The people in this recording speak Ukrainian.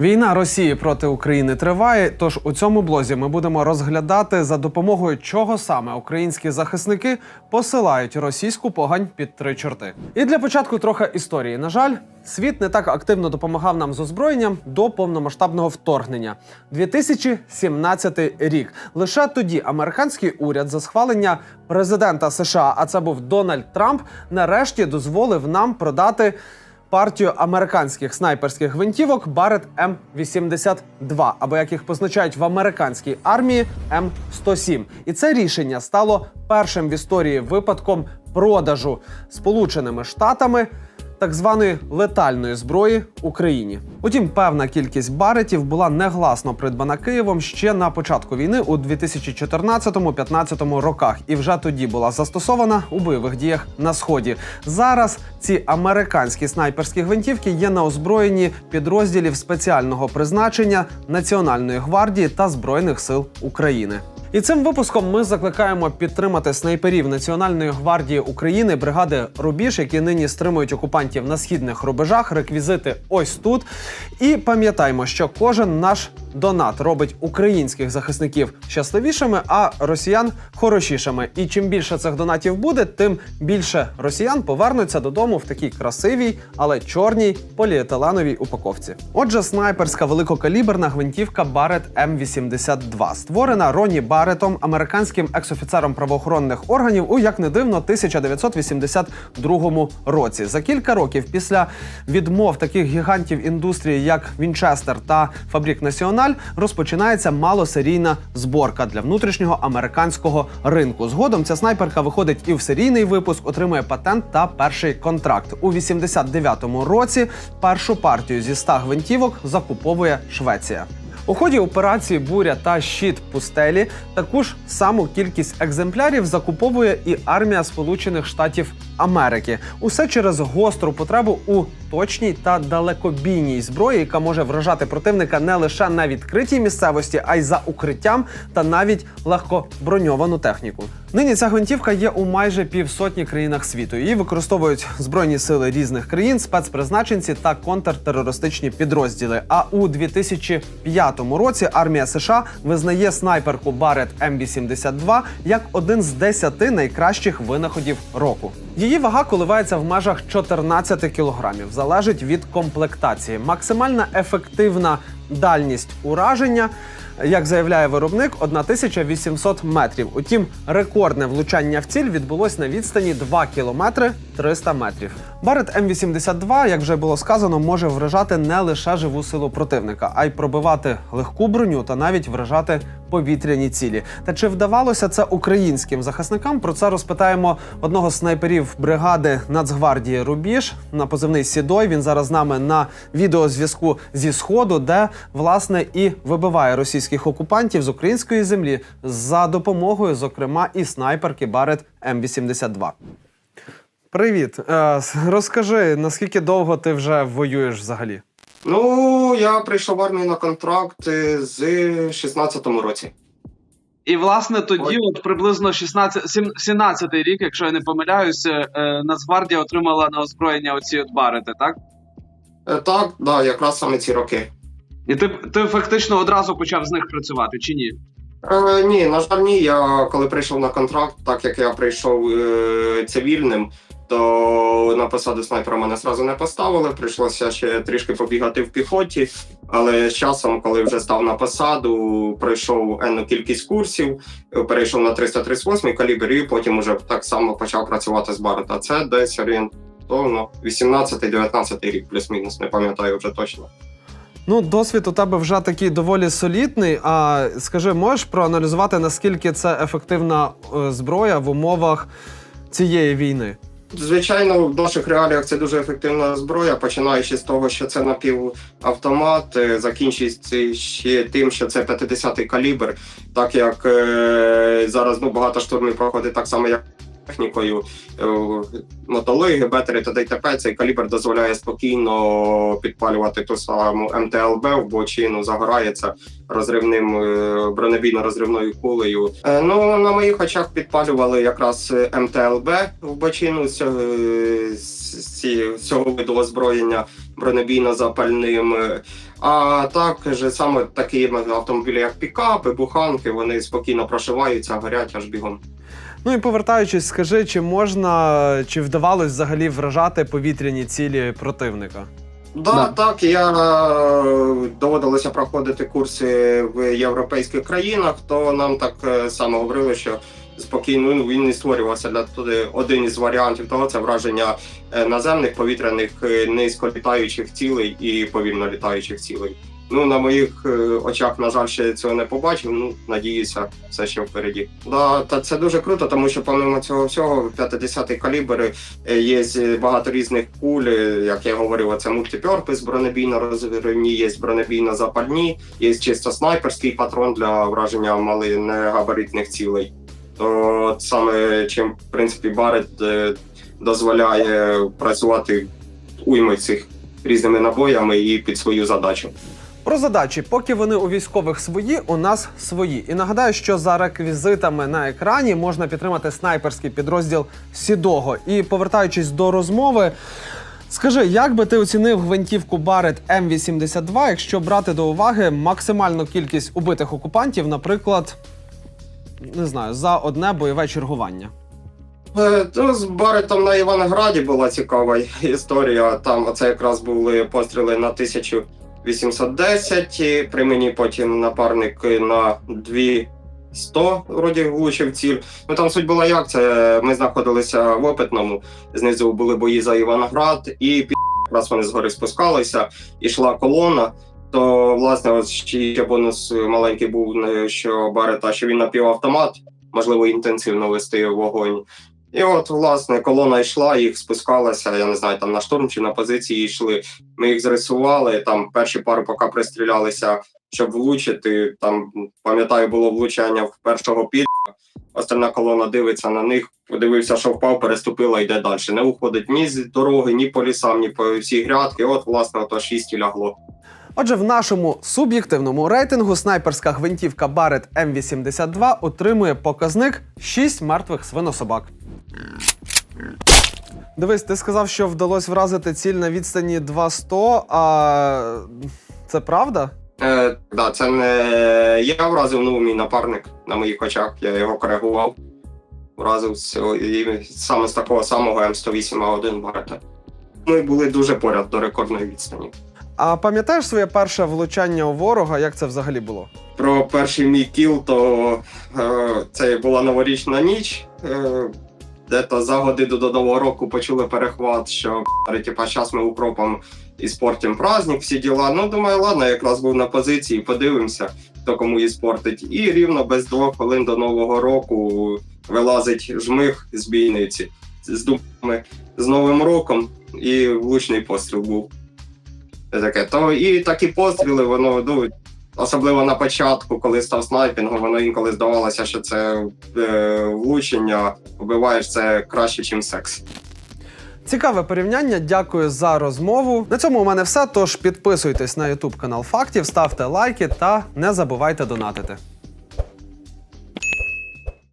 Війна Росії проти України триває. Тож у цьому блозі ми будемо розглядати за допомогою чого саме українські захисники посилають російську погань під три чорти. І для початку трохи історії. На жаль, світ не так активно допомагав нам з озброєнням до повномасштабного вторгнення. 2017 рік. Лише тоді американський уряд за схвалення президента США, а це був Дональд Трамп, нарешті дозволив нам продати партію американських снайперських гвинтівок Барет М82, або як їх позначають в американській армії М107. І це рішення стало першим в історії випадком продажу Сполученими Штатами. Так званої летальної зброї Україні. Утім, певна кількість баретів була негласно придбана Києвом ще на початку війни у 2014-15 роках, і вже тоді була застосована у бойових діях на сході. Зараз ці американські снайперські гвинтівки є на озброєнні підрозділів спеціального призначення Національної гвардії та збройних сил України. І цим випуском ми закликаємо підтримати снайперів Національної гвардії України бригади Рубіж, які нині стримують окупантів на східних рубежах. Реквізити ось тут. І пам'ятаємо, що кожен наш донат робить українських захисників щасливішими, а росіян хорошішими. І чим більше цих донатів буде, тим більше росіян повернуться додому в такій красивій, але чорній поліетиленовій упаковці. Отже, снайперська великокаліберна гвинтівка Barrett M82, створена Ронні Барретом, американським екс-офіцером правоохоронних органів у як не дивно 1982 році. За кілька років після відмов таких гігантів індустрії, як Вінчестер та Фабрік Національ, розпочинається малосерійна зборка для внутрішнього американського ринку. Згодом ця снайперка виходить і в серійний випуск, отримує патент та перший контракт. У 89-му році першу партію зі 100 гвинтівок закуповує Швеція. У ході операції Буря та Щит пустелі таку ж саму кількість екземплярів закуповує і армія Сполучених Штатів Америки. Усе через гостру потребу у точній та далекобійній зброї, яка може вражати противника не лише на відкритій місцевості, а й за укриттям та навіть легко броньовану техніку. Нині ця гвинтівка є у майже півсотні країнах світу. Її використовують збройні сили різних країн, спецпризначенці та контртерористичні підрозділи. А у 2005 році армія США визнає снайперку Barrett M82 як один з 10 найкращих винаходів року. Її вага коливається в межах 14 кілограмів, залежить від комплектації. Максимальна ефективна дальність ураження, як заявляє виробник, 1800 метрів. Утім, рекордне влучання в ціль відбулось на відстані 2 кілометри 300 метрів. Барет М82, як вже було сказано, може вражати не лише живу силу противника, а й пробивати легку броню та навіть вражати повітряні цілі. Та чи вдавалося це українським захисникам? Про це розпитаємо одного з снайперів бригади Нацгвардії Рубіж на позивний Сідой. Він зараз з нами на відеозв'язку зі сходу, де власне і вибиває російських окупантів з української землі за допомогою, зокрема, і снайперки Барет М82. Привіт, Е, розкажи, наскільки довго ти вже воюєш взагалі? Ну, я прийшов в армію на контракт е, з 16-му році. І власне тоді, от приблизно 16, 17-й рік, якщо я не помиляюся, е, Нацгвардія отримала на озброєння оці от барети, так? Так, да, якраз саме ці роки. І ти, ти фактично одразу почав з них працювати, чи ні? Е, ні, на жаль, ні. Я коли прийшов на контракт, так як я прийшов е, цивільним, то на посаду снайпера мене зразу не поставили. Прийшлося ще трішки побігати в піхоті. Але з часом, коли вже став на посаду, пройшов енну кількість курсів, перейшов на 338 калібр, і потім уже так само почав працювати з Барета. Це десь орієнтовно 18-19 рік, плюс-мінус, не пам'ятаю вже точно. Ну, досвід у тебе вже такий доволі солідний. А скажи, можеш проаналізувати, наскільки це ефективна е, зброя в умовах цієї війни? Звичайно, в наших реаліях це дуже ефективна зброя, починаючи з того, що це напівавтомат, е, закінчуючи ще тим, що це 50-й калібр, так як е, зараз ну, багато штурмів проходить так само, як технікою, е, мотолиги, бетери та ДТП. Цей калібр дозволяє спокійно підпалювати ту саму МТЛБ в бочину, загорається розривним е, бронебійно-розривною кулею. Е, Ну на моїх очах підпалювали якраз МТЛБ в бочину з, цього- виду озброєння. бронебійно-запальним. А так же саме такі автомобілі, як пікапи, буханки, вони спокійно прошиваються, горять аж бігом. Ну і повертаючись, скажи, чи можна чи вдавалось взагалі вражати повітряні цілі противника? Да, Да. так, я е, доводилося проходити курси в європейських країнах, то нам так е, само говорили, що спокійно ну, він не створювався для туди. Один із варіантів того це враження е, наземних повітряних е, низьколітаючих цілей і повільно літаючих цілей. Ну, на моїх е, очах, на жаль, ще цього не побачив. Ну, надіюся, все ще впереді. Да, та це дуже круто, тому що помимо цього всього, 50-й калібр Е, Є багато різних куль, е, як я говорив, це мультиперпис бронебійно розривні, є бронебійно запальні, є чисто снайперський патрон для враження малогабаритних цілей. То саме чим в принципі Барет дозволяє працювати уйми цих різними набоями і під свою задачу. Про задачі, поки вони у військових свої, у нас свої. І нагадаю, що за реквізитами на екрані можна підтримати снайперський підрозділ Сідого. І повертаючись до розмови, скажи, як би ти оцінив гвинтівку Барет М82, якщо брати до уваги максимальну кількість убитих окупантів, наприклад, не знаю, за одне бойове чергування? Е, то з Баритом на Іванграді була цікава історія. Там це якраз були постріли на тисячу 810, при мені потім напарник на 200, вроді влучив ціль. Ну там суть була як це. Ми знаходилися в опитному, знизу були бої за Іванград, і під раз вони згори спускалися, ішла колона. То власне, ось ще бонус маленький був е, що Барета, що він напівавтомат, можливо, інтенсивно вести вогонь. І от, власне, колона йшла, їх спускалася, я не знаю, там на штурм чи на позиції йшли. Ми їх зрисували. Там перші пару поки пристрілялися, щоб влучити. Там пам'ятаю, було влучання в першого пілля. Остальна колона дивиться на них, подивився, що впав, переступила, йде далі. Не уходить ні з дороги, ні по лісам, ні по всій грядки. От, власне, ото шість лягло. Отже, в нашому суб'єктивному рейтингу снайперська гвинтівка Barrett М82 отримує показник 6 мертвих свинособак. Дивись, ти сказав, що вдалося вразити ціль на відстані 200, а це правда? Е, да, це не я вразив, ну мій напарник на моїх очах. Я його коригував. Вразив саме з такого самого М108А1 Барета. Ми були дуже поряд до рекордної відстані. А пам'ятаєш своє перше влучання у ворога? Як це взагалі було? Про перший мій кіл, то е, це була новорічна ніч. Е, де-то за годину до Нового року почули перехват, що типа, зараз ми укропом і спортим праздник, всі діла. Ну, думаю, ладно, якраз був на позиції, подивимося, хто кому і спортить. І рівно без двох хвилин до Нового року вилазить жмих з бійниці з думками з Новим роком, і влучний постріл був. Таке. То і такі постріли, воно ну, особливо на початку, коли став снайпінгом, воно інколи здавалося, що це е, влучення, вбиваєш це краще, ніж секс. Цікаве порівняння. Дякую за розмову. На цьому у мене все. Тож підписуйтесь на YouTube канал Фактів, ставте лайки та не забувайте донатити.